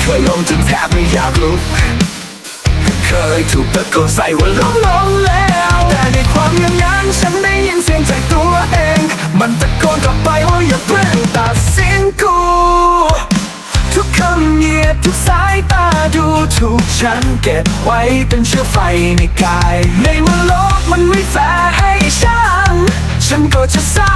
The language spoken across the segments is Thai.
เคยงงจนแทบไม่อยากลุก เคยถูกตะโกนใส่ว่าล้มลงแล้ว แต่ในความเงียบงันฉันได้ยินเสียงจากตัวเอง มันตะโกนกลับไปว่าอย่าเพิ่งตัดสินกู ทุกคำเหยียดทุกสายตาดูถูกฉันเก็บไว้เป็นเชื้อไฟในกาย ในเมื่อโลกมันไม่แฟร์ให้ฉัน ฉันก็จะสร้าง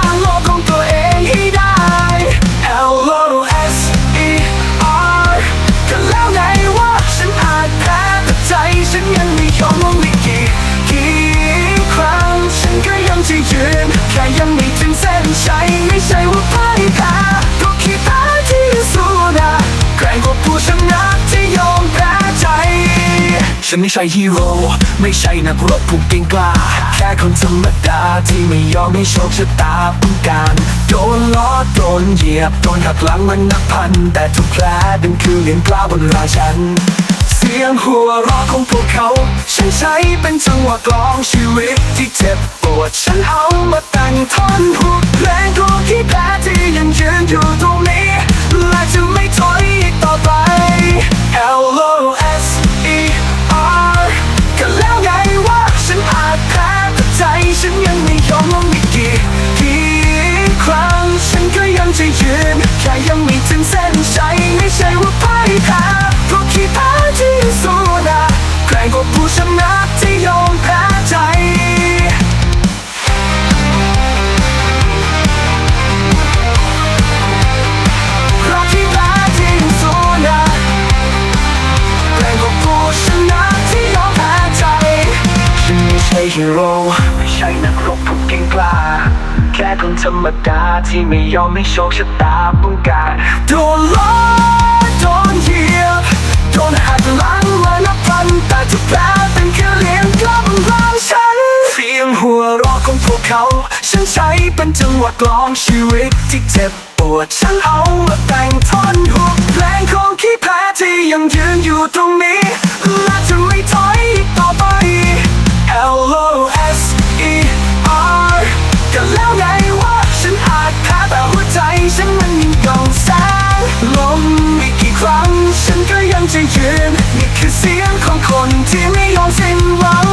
ฉันไม่ใช่ฮีโร่ไม่ใช่นักรบผู้เก่งกล้า แค่คนธรรมดาที่ไม่ยอมให้โชคชะตาต้องการโดนล้อโดนเหยียบโดนหักหลังมันนับพัน แต่ทุกแผลดันคือเหรียญกล้าบนราชัน เสียงหัวเราะของพวกเขา ฉันใช้เป็นจังหวะกลองชีวิตที่เจ็บปวดฉันเอามาแต่งท่อน จะยืนแค่ยังไม่ถึงเส้นชัยไม่ใช่ว่าพ่ายแพ้เพราะขี้แพ้ที่สู้นะแกร่งกว่าผู้ชนะที่ยอมแพ้ใจเพราะที่แพ้ที่สู้นะแกร่งกว่าผู้ชนะที่ยอมแพ้ใจฉันไม่ใช่ฮีโร่ไม่ใช่นักรบผู้เก่งกล้า แค่คนธรรมดาที่ไม่ยอมให้โชคชะตาป้องกันโดนล้อโดนเหยียบโดนหักหลังมานับพันแต่ทุกแผลเป็นแค่เหรียญกลับร่างฉันเสียงหัวเราะของพวกเขา ฉันใช้เป็นจังหวะกลองชีวิตที่เจ็บปวดฉันเอามาแต่งท่อนฮุกเพลงของขี้แพ้ที่ยังยืนอยู่ตรงนี้ ครั้ง ฉันก็ยังจะยืน นี่คือเสียงของคนที่ไม่ยอมสิ้นหวัง